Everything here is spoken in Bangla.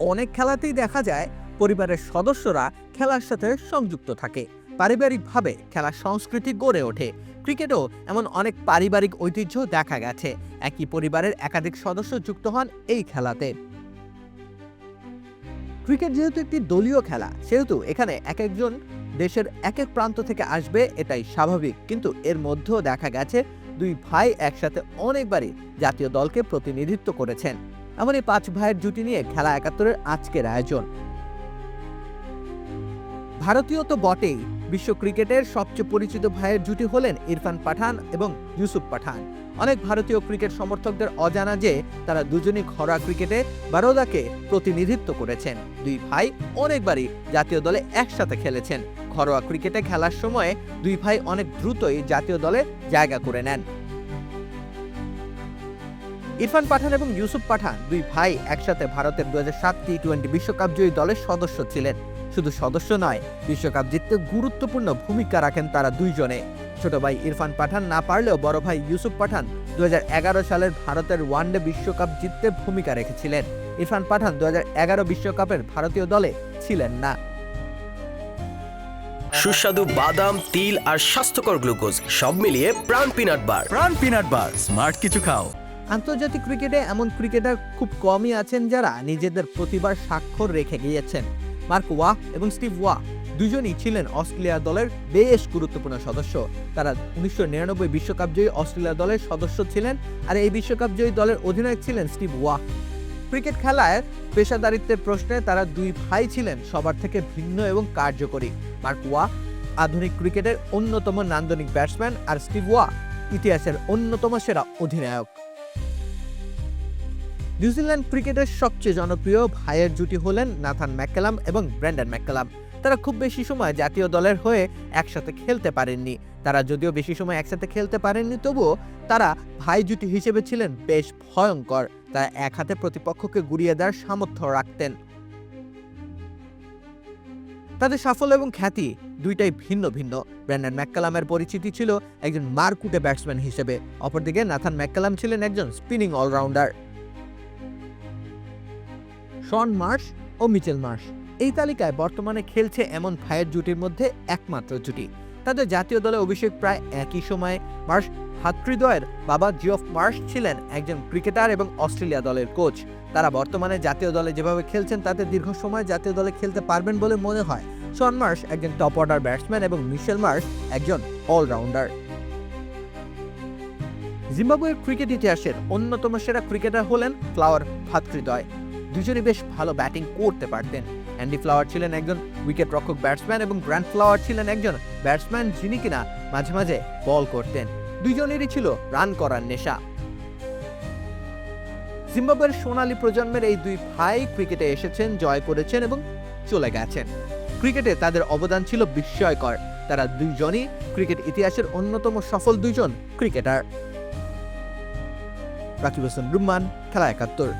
অনেক খেলাতেই দেখা যায় পরিবারের সদস্যরা খেলার সাথে সংযুক্ত থাকে। পারিবারিকভাবে খেলার সংস্কৃতি গড়ে ওঠে। ক্রিকেটও এমন অনেক পারিবারিক ঐতিহ্য দেখা গেছে। একই পরিবারের একাধিক সদস্য যুক্ত হন এই খেলাতে। ক্রিকেট যেহেতু একটি দলীয় খেলা, সেহেতু এখানে এক একজন দেশের এক এক প্রান্ত থেকে আসবে এটাই স্বাভাবিক। কিন্তু এর মধ্যেও দেখা গেছে দুই ভাই একসাথে অনেকবারই জাতীয় দলকে প্রতিনিধিত্ব করেছেন। এমন এই পাঁচ ভাইয়ের জুটি নিয়ে খেলা একাত্তরের আজকের আয়োজন। ভারতীয় তো বটেই, বিশ্ব ক্রিকেটের সবচেয়ে পরিচিত ভাইয়ের জুটি হলেন ইরফান পাঠান এবং ইউসুফ পাঠান। অনেক ভারতীয় ক্রিকেট সমর্থকদের অজানা যে, তারা দুজনই ঘরোয়া ক্রিকেটে বারোদাকে প্রতিনিধিত্ব করেছেন। দুই ভাই অনেকবারই জাতীয় দলে একসাথে খেলেছেন। ঘরোয়া ক্রিকেটে খেলার সময়ে দুই ভাই অনেক দ্রুতই জাতীয় দলে জায়গা করে নেন। ইরফান পাঠান এবং ইউসুফ পাঠান দুই ভাই একসাথে ভারতের দু হাজার সাত টি টোয়েন্টি বিশ্বকাপ জয়ী দলের সদস্য ছিলেন। শুধু সদস্য নয় বিশ্বকাপ জিততে গুরুত্বপূর্ণ ভূমিকা রাখেন তারা দুইজনে। ছোট ভাই ইরফান পাঠান না পারলেও বড় ভাই ইউসুফ পাঠান দু সালের ভারতের ওয়ানডে বিশ্বকাপ জিততে ভূমিকা রেখেছিলেন। ইরফান পাঠান দু বিশ্বকাপের ভারতীয় দলে ছিলেন না। সুস্বাদু বাদাম তিল আর স্বাস্থ্যকর গ্লুকোজ সব মিলিয়ে প্রাণ পিনাট বার। প্রাণ পিনাট বার স্মার্ট কিছু খাও। আন্তর্জাতিক ক্রিকেটে এমন ক্রিকেটার খুব কমই আছেন যারা নিজেদের প্রতিভার স্বাক্ষর রেখে গিয়েছেন। মার্ক ওয়াহ এবং স্টিভ ওয়াহ দুজনই ছিলেন অস্ট্রেলিয়া দলের বেশ গুরুত্বপূর্ণ সদস্য। তারা উনিশশো নিরানব্বই বিশ্বকাপ জয়ী অস্ট্রেলিয়া দলের সদস্য ছিলেন আর এই বিশ্বকাপ জয়ী দলের অধিনায়ক ছিলেন স্টিভ ওয়াহ। ক্রিকেট খেলায় পেশাদারিত্বের প্রশ্নে তারা দুই ভাই ছিলেন, সবার থেকে ভিন্ন এবং কার্যকরী। মার্ক ওয়াহ আধুনিক ক্রিকেটের অন্যতম নান্দনিক ব্যাটসম্যান আর স্টিভ ওয়াহ ইতিহাসের অন্যতম সেরা অধিনায়ক। নিউজিল্যান্ড ক্রিকেটের সবচেয়ে জনপ্রিয় ভাইয়ের জুটি হলেন নাথান ম্যাককালাম এবং ব্র্যান্ডন ম্যাককালাম। তারা খুব বেশি সময় জাতীয় দলের হয়ে একসাথে খেলতে পারেননি। তারা যদিও বেশি সময় একসাথে খেলতে পারেননি, তবুও তারা ভাই জুটি হিসেবে ছিলেন বেশ ভয়ঙ্কর। তারা এক হাতে প্রতিপক্ষকে গুড়িয়ে দেওয়ার সামর্থ্য রাখতেন। তাদের সাফল্য এবং খ্যাতি দুইটাই ভিন্ন ভিন্ন। ব্র্যান্ডন ম্যাককালামের পরিচিতি ছিল একজন মারকুটে ব্যাটসম্যান হিসেবে। অপরদিকে নাথান ম্যাককালাম ছিলেন একজন স্পিনিং অলরাউন্ডার। শন মার্শ ও মিচেল মার্শ। এই তালিকায় বর্তমানে খেলছে এমন ভাইয়ের জুটির মধ্যে একমাত্র জুটি। তাদের জাতীয় দলে অভিষেক প্রায় একই সময়ে মার্শ ভাতৃদ্বয়ের বাবা জিওফ মার্শ ছিলেন একজন ক্রিকেটার এবং অস্ট্রেলিয়া দলের কোচ। তারা বর্তমানে জাতীয় দলে যেভাবে খেলছেন, তাতে দীর্ঘ সময় জাতীয় দলে খেলতে পারবেন বলে মনে হয়। শন মার্শ একজন টপ অর্ডার ব্যাটসম্যান এবং মিশেল মার্শ একজন অলরাউন্ডার। জিম্বাবুয়ের ক্রিকেট ইতিহাসের অন্যতম সেরা ক্রিকেটার হলেন ফ্লাওয়ার ভাতৃদ্বয়। দুজনই বেশ ভালো ব্যাটিং করতে পারতেন। অ্যান্ডি ফ্লাওয়ার ছিলেন একজন উইকেট রক্ষক ব্যাটসম্যান এবং গ্র্যান্ড ফ্লাওয়ার ছিলেন একজন ব্যাটসম্যান যিনি কিনা মাঝে মাঝে বল করতেন। দুজনেরই ছিল রান করার নেশা। জিম্বাবুয়ের সোনালী প্রজন্মের এই দুই ভাই ক্রিকেটে এসেছেন, জয় করেছেন এবং চলে গেছেন। ক্রিকেটে তাদের অবদান ছিল বিস্ময়কর। তারা দুইজনই ক্রিকেট ইতিহাসের অন্যতম সফল দুইজন ক্রিকেটার। রাকিব হোসেন, রুম্মান, খেলা একাত্তর।